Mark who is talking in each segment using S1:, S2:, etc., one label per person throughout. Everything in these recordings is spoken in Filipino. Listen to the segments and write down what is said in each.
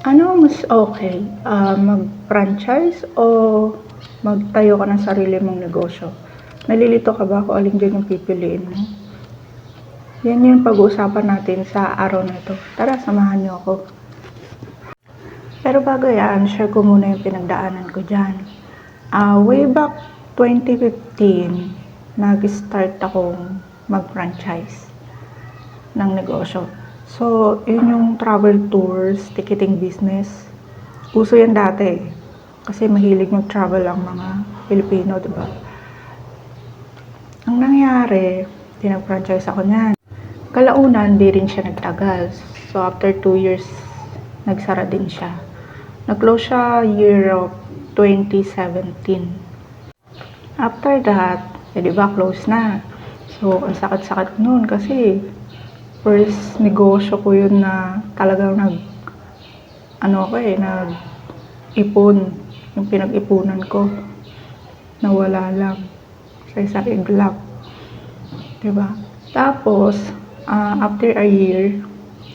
S1: Ano mas okay? Ah, mag-franchise o magtayo ka ng sarili mong negosyo? Nalilito ka ba kung alin dyan yung pipiliin mo? Yan yung pag-uusapan natin sa araw na ito. Tara, samahan niyo ako. Pero bago yan, share ko muna yung pinagdaanan ko dyan. Ah, way back 2015, nag-start akong mag-franchise ng negosyo. So, yun yung travel tours, ticketing business. Uso yan dati. Kasi mahilig mag-travel ang mga Pilipino, di ba? Ang nangyari, tinag-franchise ako niyan. Kalaunan, di rin siya nagtagal. So, after two years, nagsara din siya. Nag-close siya year of 2017. After that, eh, di ba, close na. So, ang sakit-sakit nun kasi first negosyo ko yun na talagang nag ano ko eh, nag ipon yung pinag-ipunan ko. Nawala lang. Sa isang iglap. Diba? Tapos ah, after a year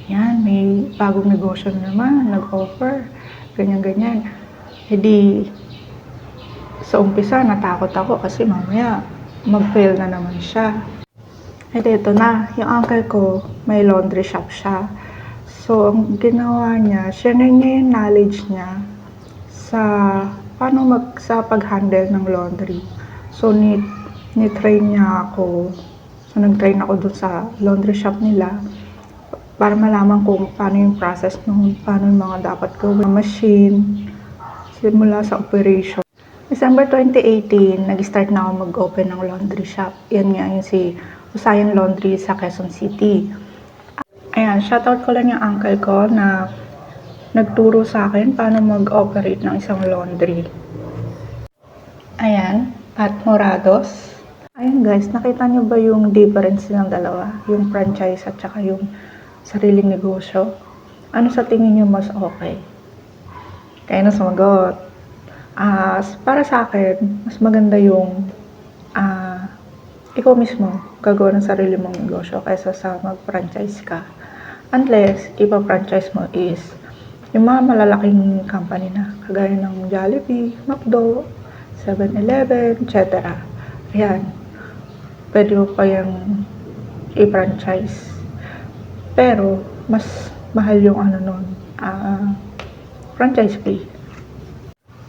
S1: yan may bagong negosyo na naman nag-offer ganyan ganyan. Hindi sa umpisa natakot ako kasi mamaya mag-fail na naman siya at ito na, yung uncle ko, may laundry shop siya. So, ang ginawa niya, share niya yung knowledge niya sa paano mag, sa pag-handle ng laundry. So, ni, ni-train niya ako. So, nag-train ako dun sa laundry shop nila para malaman kung paano yung process nung paano yung mga dapat gawin. Machine, simula sa operation. December 2018, nag-start na ako mag-open ng laundry shop. Yan nga yung si Usayan Laundry sa Quezon City. Ayan, shoutout ko lang yung uncle ko na nagturo sa akin paano mag-operate ng isang laundry. Ayan, Pat Morados. Ayan guys, nakita niyo ba yung difference ng dalawa? Yung franchise at saka yung sariling negosyo? Ano sa tingin niyo mas okay? Kaya na sumagot. Ah, para sa akin, mas maganda yung ikaw mismo gagawa ng sarili mong negosyo kaysa sa mag-franchise ka. Unless, ipa-franchise mo is yung mga malalaking company na, kagaya ng Jollibee, McDo, 7-Eleven, etc. Ayan. Pwede mo pa yung i-franchise. Pero, mas mahal yung ano nun, ah, franchise fee.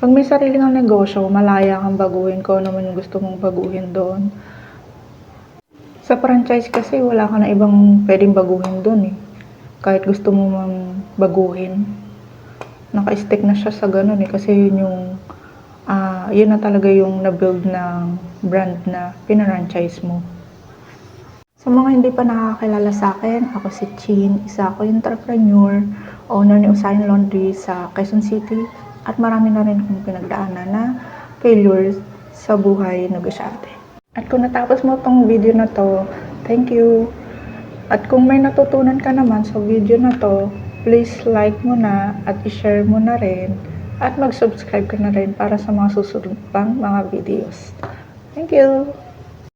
S1: Pag may sarili kang negosyo, malaya kang baguhin ko naman yung gusto mong baguhin doon. Sa franchise kasi wala ka na ibang pwedeng baguhin doon eh. Kahit gusto mo mang baguhin. Naka-stick na siya sa ganun eh. Kasi yun yung, ah, yun na talaga yung na-build ng brand na pinarfranchise mo. Sa mga hindi pa nakakilala sa akin, ako si Chin, isa ako yung entrepreneur, owner ni Usain Laundry sa Quezon City, at marami na rin akong pinagdaanan na failures sa buhay negosyante. At kung natapos mo tong video na to, thank you. At kung may natutunan ka naman sa video na to, please like mo na at i-share mo na rin at mag-subscribe ka na rin para sa mga susunod pang mga videos. Thank you!